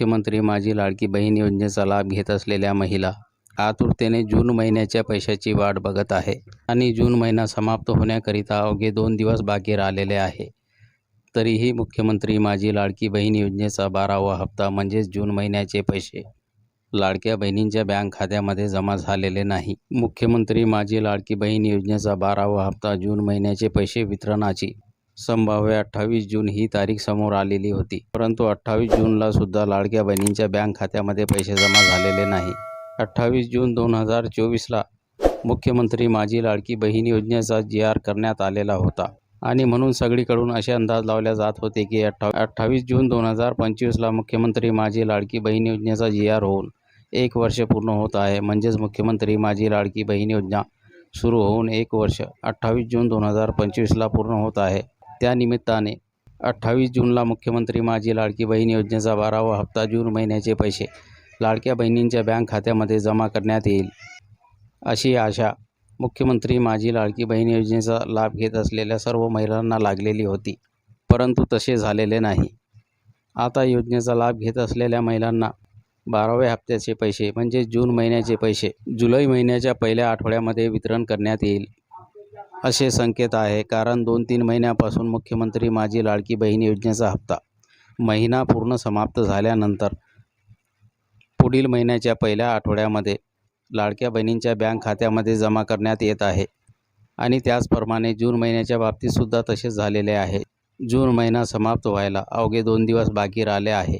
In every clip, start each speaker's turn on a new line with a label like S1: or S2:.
S1: मुख्यमंत्री माझी लाडकी बहीण योजनेचा लाभ घेत असलेल्या महिला आतुरतेने जून महिन्याच्या पैशाची वाट बघत आहे आणि जून महिना समाप्त होण्याकरिता अवघे दोन दिवस बाकी राहिलेले आहे. तरीही मुख्यमंत्री माझी लाडकी बहीण योजनेचा बारावा हप्ता म्हणजेच जून महिन्याचे पैसे लाडक्या बहिणींच्या बँक खात्यामध्ये जमा झालेले नाही. मुख्यमंत्री माझी लाडकी बहीण योजनेचा बारावा हप्ता जून महिन्याचे पैसे वितरणाची संभाव्य अठ्ठावीस जून ही तारीख समोर आलेली होती. परंतु अठ्ठावीस जूनला सुद्धा लाडक्या बहिणींच्या बँक खात्यामध्ये पैसे जमा झालेले नाही. अठ्ठावीस जून दोन हजार चोवीसला मुख्यमंत्री माझी लाडकी बहीण योजनेचा जी आर करण्यात आलेला होता. आणि म्हणून सगळीकडून असे अंदाज लावले जात होते की अठ्ठा अठ्ठावीस जून दोन हजार पंचवीसला मुख्यमंत्री माझी लाडकी बहीण योजनेचा जी आर होऊन एक वर्ष पूर्ण होत आहे. म्हणजेच मुख्यमंत्री माझी लाडकी बहीण योजना सुरू होऊन एक वर्ष अठ्ठावीस जून दोन हजार पंचवीसला पूर्ण होत आहे. त्यानिमित्ताने अठ्ठावीस जूनला मुख्यमंत्री माझी लाडकी बहीण योजनेचा बारावा हप्ता जून महिन्याचे पैसे लाडक्या बहिणींच्या बँक खात्यामध्ये जमा करण्यात येईल अशी आशा मुख्यमंत्री माझी लाडकी बहीण योजनेचा लाभ घेत असलेल्या सर्व महिलांना लागलेली होती परंतु तसे झालेले नाही. आता योजनेचा लाभ घेत असलेल्या महिलांना बाराव्या हप्त्याचे पैसे म्हणजे जून महिन्याचे पैसे जुलै महिन्याच्या पहिल्या आठवड्यामध्ये वितरण करण्यात येईल असे संकेत आहे कारण दोन तीन महिन्यापासून मुख्यमंत्री माझी लाडकी बहीण योजनेचा हप्ता महिना पूर्ण समाप्त झाल्यानंतर पुढील महिन्याच्या पहिल्या आठवड्यामध्ये लाडक्या बहिणींच्या बँक खात्यामध्ये जमा करण्यात येत आहे आणि त्याचप्रमाणे जून महिन्याच्या बाबतीतसुद्धा तसेच झालेले आहे. जून महिना समाप्त व्हायला अवघे दोन दिवस बाकी राहिले आहे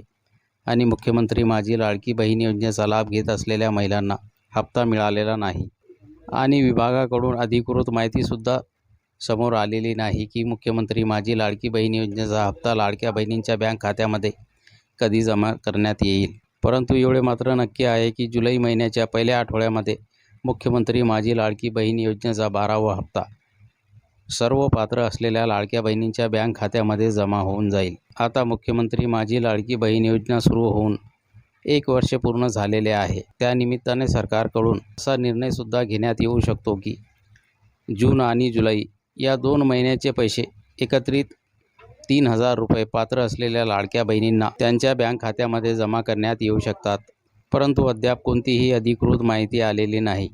S1: आणि मुख्यमंत्री माझी लाडकी बहीण योजनेचा लाभ घेत असलेल्या महिलांना हप्ता मिळालेला नाही. आणि विभागाकडून अधिकृत माहितीसुद्धा समोर आलेली नाही की मुख्यमंत्री माझी लाडकी बहीण योजनेचा हप्ता लाडक्या बहिणींच्या बँक खात्यामध्ये कधी जमा करण्यात येईल. परंतु एवढे मात्र नक्की आहे की जुलै महिन्याच्या पहिल्या आठवड्यामध्ये मुख्यमंत्री माझी लाडकी बहीण योजनेचा बारावा हप्ता सर्व पात्र असलेल्या लाडक्या बहिणींच्या बँक खात्यामध्ये जमा होऊन जाईल. आता मुख्यमंत्री माझी लाडकी बहीण योजना सुरू होऊन एक वर्ष पूर्ण झालेले आहे. त्यानिमित्ताने सरकारकडून असा निर्णयसुद्धा घेण्यात येऊ शकतो की जून आणि जुलै या दोन महिन्याचे पैसे एकत्रित तीन हजार रुपये पात्र असलेल्या लाडक्या बहिणींना त्यांच्या बँक खात्यामध्ये जमा करण्यात येऊ शकतात. परंतु अद्याप कोणतीही अधिकृत माहिती आलेली नाही.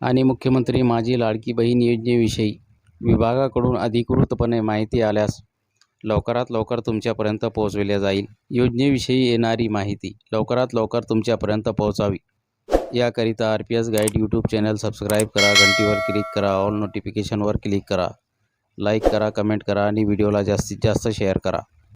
S1: आणि मुख्यमंत्री माझी लाडकी बहीण योजनेविषयी विभागाकडून अधिकृतपणे माहिती आल्यास लवकरात लवकर तुमच्यापर्यंत पोहोचविल्या जाईल. योजनेविषयी येणारी माहिती लवकरात लवकर तुमच्यापर्यंत पोहोचावी. याकरिता R P S guide YouTube channel subscribe करा घंटीवर क्लिक करा ऑल नोटिफिकेशनवर क्लिक करा. लाईक करा कमेंट करा आणि व्हिडिओला जास्तीत जास्त शेअर करा.